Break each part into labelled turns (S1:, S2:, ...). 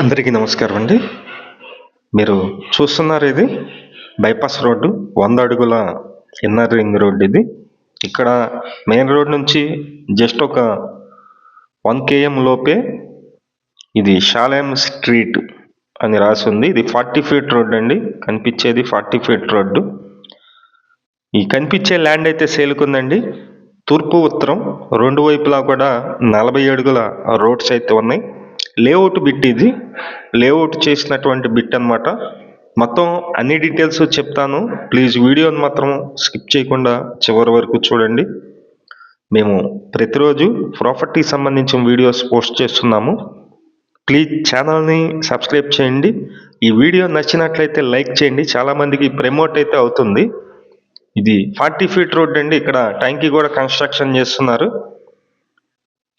S1: అందరికీ నమస్కారం అండి. మీరు చూస్తున్నారు ఇది బైపాస్ రోడ్డు వంద అడుగుల ఇన్నర్ రింగ్ రోడ్డు ఇది. ఇక్కడ మెయిన్ రోడ్ నుంచి జస్ట్ ఒక వన్ కేఎం లోపే ఇది షాలేం స్ట్రీట్ అని రాసి ఉంది. ఇది ఫార్టీ ఫీట్ రోడ్ అండి కనిపించేది ఫార్టీ ఫీట్ రోడ్డు. ఈ కనిపించే ల్యాండ్ అయితే సేలుకుందండి తూర్పు ఉత్తరం రెండు వైపులా కూడా నలభై అడుగుల రోడ్స్ అయితే ఉన్నాయి. లేఅవుట్ బిట్ ఇది. లేఅవుట్ చేసినటువంటి బిట్ అన్నమాట. మొత్తం అన్ని డీటెయిల్స్ చెప్తాను. ప్లీజ్ వీడియోని మాత్రం స్కిప్ చేయకుండా చివరి వరకు చూడండి. మేము ప్రతిరోజు ప్రాపర్టీ సంబంధించిన వీడియోస్ పోస్ట్ చేస్తున్నాము. ప్లీజ్ ఛానల్ని సబ్స్క్రైబ్ చేయండి. ఈ వీడియో నచ్చినట్లయితే లైక్ చేయండి. చాలామందికి ప్రమోట్ అయితే అవుతుంది. ఇది ఫార్టీ ఫీట్ రోడ్ అండి. ఇక్కడ ట్యాంకీ కూడా కన్స్ట్రక్షన్ చేస్తున్నారు.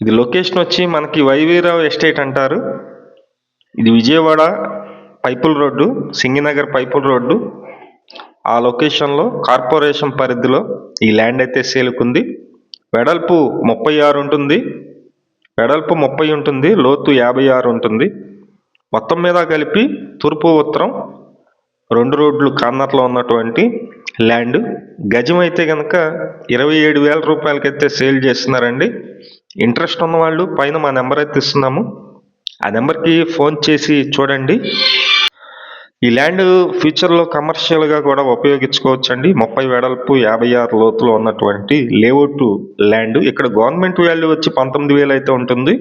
S1: ఇది లొకేషన్ వచ్చి మనకి వైవీరావు ఎస్టేట్ అంటారు. ఇది Vijayawada pipeline road Singinagar pipeline road. ఆ లొకేషన్లో కార్పొరేషన్ పరిధిలో ఈ ల్యాండ్ అయితే సేలుకుంది వెడల్పు ముప్పై ఆరు ఉంటుంది. వెడల్పు ముప్పై ఉంటుంది లోతు యాభై ఆరు ఉంటుంది. మొత్తం మీద కలిపి తూర్పు ఉత్తరం రెండు రోడ్లు కార్నర్లో ఉన్నటువంటి ల్యాండ్ గజం అయితే కనుక ఇరవై ఏడు వేల రూపాయలకైతే సేల్ చేస్తున్నారండి. ఇంట్రెస్ట్ ఉన్న వాళ్ళు పైన మా నెంబర్ అయితే ఇస్తున్నాము. ఆ నెంబర్కి ఫోన్ చేసి చూడండి. ఈ ల్యాండ్ ఫ్యూచర్లో కమర్షియల్గా కూడా ఉపయోగించుకోవచ్చండి. ముప్పై వెడల్పు యాభై ఆరు లోతులో ఉన్నటువంటి లేఅవుట్ ల్యాండ్. ఇక్కడ గవర్నమెంట్ వాల్యూ వచ్చి పంతొమ్మిది వేలు అయితే ఉంటుంది.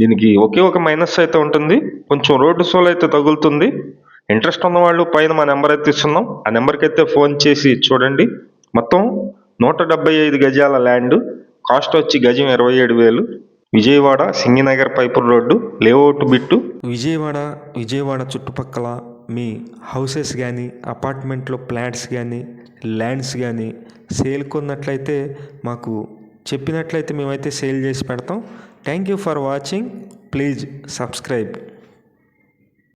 S1: దీనికి ఒకే ఒక మైనస్ అయితే ఉంటుంది. కొంచెం రోడ్డు సోల్ అయితే తగులుతుంది. ఇంట్రెస్ట్ ఉన్న వాళ్ళు పైన మా నెంబర్ అయితే ఇస్తున్నాం. ఆ నెంబర్కి అయితే ఫోన్ చేసి చూడండి. మొత్తం నూట ఐదు గజాల ల్యాండ్. కాస్ట్ వచ్చి గజం ఇరవై ఏడు వేలు. Vijayawada Singinagar pipeline road layout bit.
S2: Vijayawada Vijayawada చుట్టుపక్కల మీ హౌసెస్ కానీ అపార్ట్మెంట్లో ప్లాట్స్ కానీ ల్యాండ్స్ కానీ సేల్ కొన్నట్లయితే మాకు చెప్పినట్లయితే మేమైతే సేల్ చేసి పెడతాం. Thank you for watching. Please subscribe.